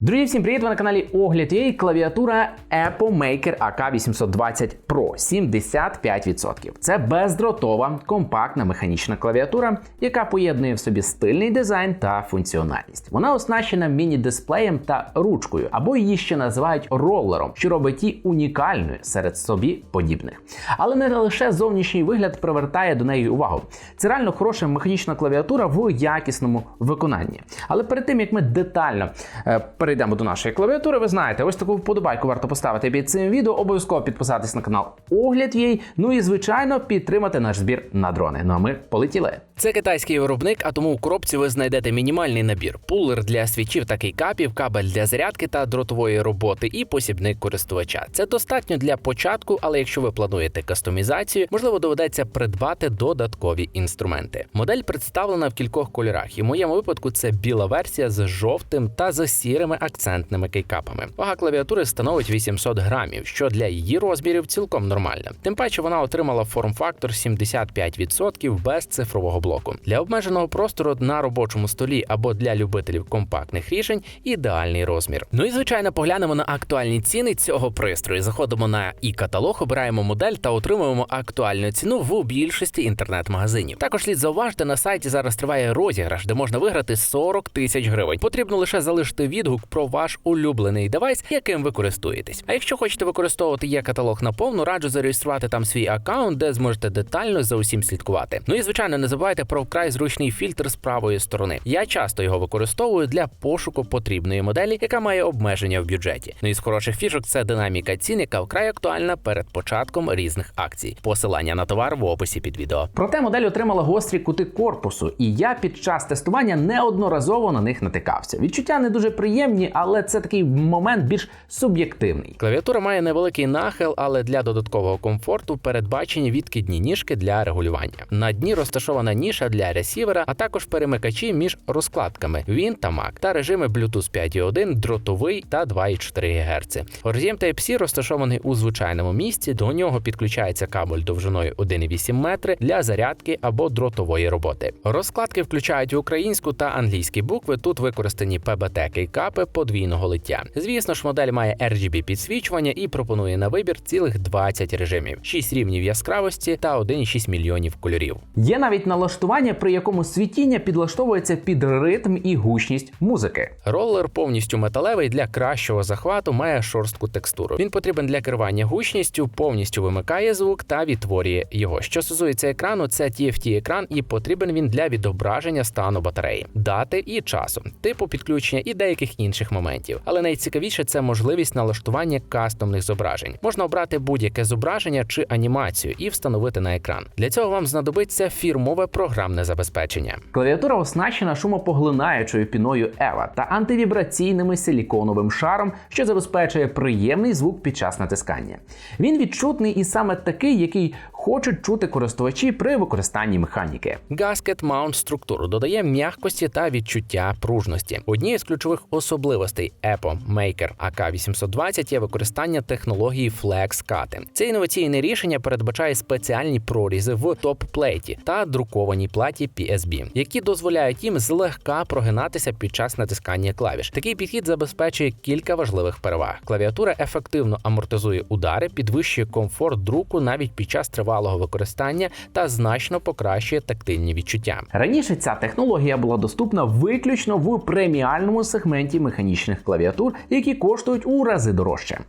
Друзі, всім привіт! Ви на каналі Огляд є клавіатура Apple Maker AK820 Pro 75%. Це бездротова, компактна механічна клавіатура, яка поєднує в собі стильний дизайн та функціональність. Вона оснащена міні-дисплеєм та ручкою, або її ще називають ролером, що робить її унікальною серед собі подібних. Але не лише зовнішній вигляд привертає до неї увагу. Це реально хороша механічна клавіатура в якісному виконанні. Але перед тим як ми детально е, перейдемо до нашої клавіатури, ви знаєте, ось таку вподобайку варто поставити під цим відео, обов'язково підписатись на канал Огляд їй. Ну і звичайно підтримати наш збір на дрони. Ну а ми полетіли. Це китайський виробник, а тому у коробці ви знайдете мінімальний набір: пулер для свічів та кейкапів, кабель для зарядки та дротової роботи і посібник користувача. Це достатньо для початку, але якщо ви плануєте кастомізацію, можливо, доведеться придбати додаткові інструменти. Модель представлена в кількох кольорах, і в моєму випадку це біла версія з жовтим та з сірими акцентними кейкапами. Вага клавіатури становить 800 грамів, що для її розмірів цілком нормально. Тим паче вона отримала форм-фактор 75% без цифрового блоку. Для обмеженого простору на робочому столі або для любителів компактних рішень ідеальний розмір. Ну і звичайно, поглянемо на актуальні ціни цього пристрою. Заходимо на і каталог, обираємо модель та отримуємо актуальну ціну в більшості інтернет-магазинів. Також слід зауважити, на сайті зараз триває розіграш, де можна виграти 40 тисяч гривень. Потрібно лише залишити відгук про ваш улюблений девайс, яким ви користуєтесь. А якщо хочете використовувати є каталог наповну, раджу зареєструвати там свій аккаунт, де зможете детально за усім слідкувати. Ну і звичайно, не забувайте про вкрай зручний фільтр з правої сторони. Я часто його використовую для пошуку потрібної моделі, яка має обмеження в бюджеті. Ну і з хороших фішок це динаміка цін, яка вкрай актуальна перед початком різних акцій. Посилання на товар в описі під відео. Проте модель отримала гострі кути корпусу, і я під час тестування неодноразово на них натикався. Відчуття не дуже приємні, але це такий момент більш суб'єктивний. Клавіатура має невеликий нахил, але для додаткового комфорту передбачені відкидні ніжки для регулювання. На дні розташована ніша для ресівера, а також перемикачі між розкладками Win та Mac та режими Bluetooth 5.1, дротовий та 2,4 ГГц. RZM Type-C розташований у звичайному місці. До нього підключається кабель довжиною 1,8 метри для зарядки або дротової роботи. Розкладки включають українську та англійські букви. Тут використані PBT кейкапи подвійного лиття. Звісно ж, модель має RGB підсвічування і пропонує на вибір цілих 20 режимів, 6 рівнів яскравості та 1,6 мільйонів кольорів. Є навіть налаштування, при якому світіння підлаштовується під ритм і гучність музики. Ролер повністю металевий для кращого захвату має шорстку текстуру. Він потрібен для керування гучністю, повністю вимикає звук та відтворює його. Що стосується екрану, це TFT екран і потрібен він для відображення стану батареї, дати і часу, типу підключення і деяких інших моментів. Але найцікавіше це можливість налаштування кастомних зображень. Можна обрати будь-яке зображення чи анімацію і встановити на екран. Для цього вам знадобиться фірмове програмне забезпечення. Клавіатура оснащена шумопоглинаючою піною EVA та антивібраційним силіконовим шаром, що забезпечує приємний звук під час натискання. Він відчутний і саме такий, який хочуть чути користувачі при використанні механіки. Gasket Mount структуру додає м'якості та відчуття пружності. Однією з ключових особливостей Apple Maker AK820 є використання технології Flex Cut. Це інноваційне рішення передбачає спеціальні прорізи в топ-плейті та друкованій платі PSB, які дозволяють їм злегка прогинатися під час натискання клавіш. Такий підхід забезпечує кілька важливих переваг. Клавіатура ефективно амортизує удари, підвищує комфорт друку навіть під час тривалого використання та значно покращує тактильні відчуття. Раніше ця технологія була доступна виключно в преміальному сегменті механічних клавіатур, які коштують у рази дорожче.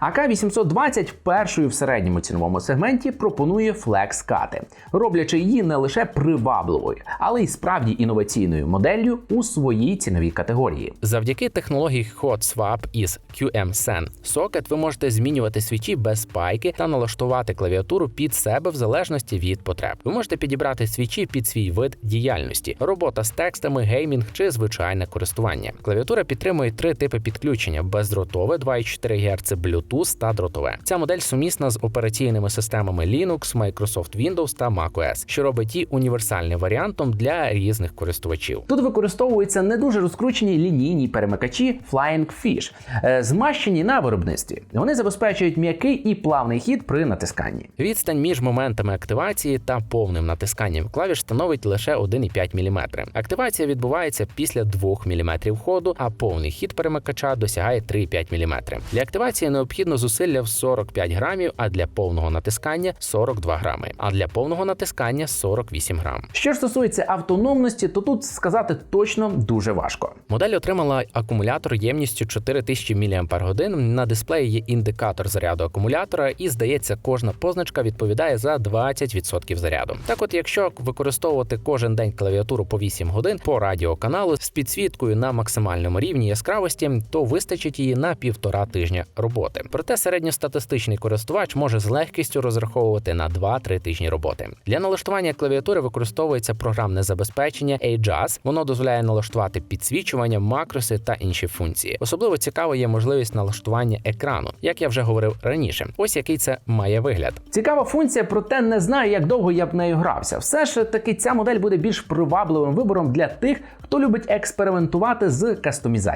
АК-820 першою в середньому ціновому сегменті пропонує флекс-кати, роблячи її не лише привабливою, але й справді інноваційною моделлю у своїй ціновій категорії. Завдяки технології Hot Swap із QM-Sen Socket ви можете змінювати свічі без пайки та налаштувати клавіатуру під себе в залежності від потреб. Ви можете підібрати свічі під свій вид діяльності: робота з текстами, геймінг чи звичайне користування. Клавіатура підтримує три типи підключення: бездротове 2,4 Гц, Bluetooth та дротове. Ця модель сумісна з операційними системами Linux, Microsoft Windows та macOS, що робить її універсальним варіантом для різних користувачів. Тут використовуються не дуже розкручені лінійні перемикачі Flying Fish, е, змащені на виробництві. Вони забезпечують м'який і плавний хід при натисканні. Відстань між моментами активації та повним натисканням клавіш становить лише 1,5 мм. Активація відбувається після 2 мм ходу, а по повний хід перемикача досягає 3,5 мм. Для активації необхідно зусилля в 45 грамів, а для повного натискання 42 грами, а для повного натискання 48 грам. Що ж стосується автономності, то тут сказати точно дуже важко. Модель отримала акумулятор ємністю 4000 мАч. На дисплеї є індикатор заряду акумулятора, і здається, кожна позначка відповідає за 20% заряду. Так, от, якщо використовувати кожен день клавіатуру по 8 годин по радіоканалу з підсвіткою на максимальному рівні яскравості, то вистачить її на півтора тижня роботи. Проте середньостатистичний користувач може з легкістю розраховувати на 2-3 тижні роботи. Для налаштування клавіатури використовується програмне забезпечення AJAS. Воно дозволяє налаштувати підсвічування, макроси та інші функції. Особливо цікаво є можливість налаштування екрану, як я вже говорив раніше. Ось який це має вигляд. Цікава функція, проте не знаю, як довго я б нею грався. Все ж таки, ця модель буде більш привабливим вибором для тих, хто любить експериментувати з кастомізацією.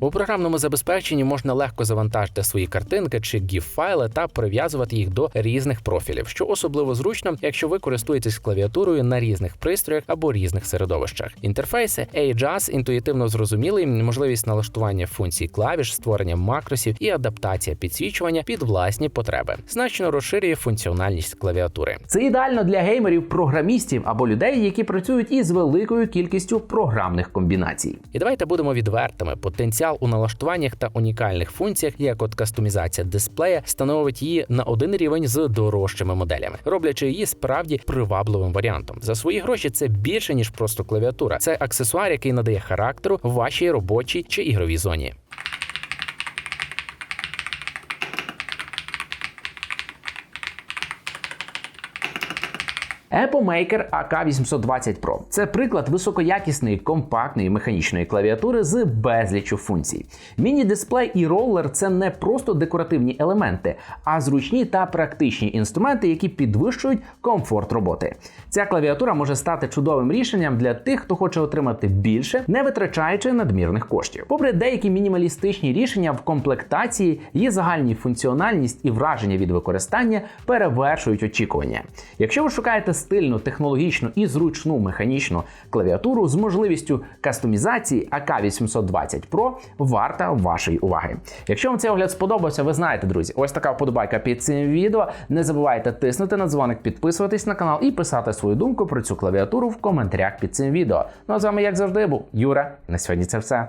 У програмному забезпеченні можна легко завантажити свої картинки чи GIF-файли та прив'язувати їх до різних профілів, що особливо зручно, якщо ви користуєтесь клавіатурою на різних пристроях або різних середовищах. Інтерфейси AJAS інтуїтивно зрозумілий, можливість налаштування функцій клавіш, створення макросів і адаптація підсвічування під власні потреби, значно розширює функціональність клавіатури. Це ідеально для геймерів, програмістів або людей, які працюють із великою кількістю програмних комбінацій. І давайте будемо відвертими. Потенціал у налаштуваннях та унікальних функціях, як от кастомізація дисплея, становить її на один рівень з дорожчими моделями, роблячи її справді привабливим варіантом. За свої гроші це більше ніж просто клавіатура. Це аксесуар, який надає характеру вашій робочій чи ігровій зоні. Apple Maker AK820 Pro це приклад високоякісної компактної механічної клавіатури з безліччю функцій. Міні-дисплей і роллер це не просто декоративні елементи, а зручні та практичні інструменти, які підвищують комфорт роботи. Ця клавіатура може стати чудовим рішенням для тих, хто хоче отримати більше, не витрачаючи надмірних коштів. Попри деякі мінімалістичні рішення в комплектації, її загальні функціональність і враження від використання перевершують очікування. Якщо ви шукаєте стильну, технологічну і зручну механічну клавіатуру з можливістю кастомізації AK820 Pro варта вашої уваги. Якщо вам цей огляд сподобався, ви знаєте, друзі, ось така вподобайка під цим відео. Не забувайте тиснути на дзвоник, підписуватись на канал і писати свою думку про цю клавіатуру в коментарях під цим відео. Ну а з вами, як завжди, був Юра. На сьогодні це все.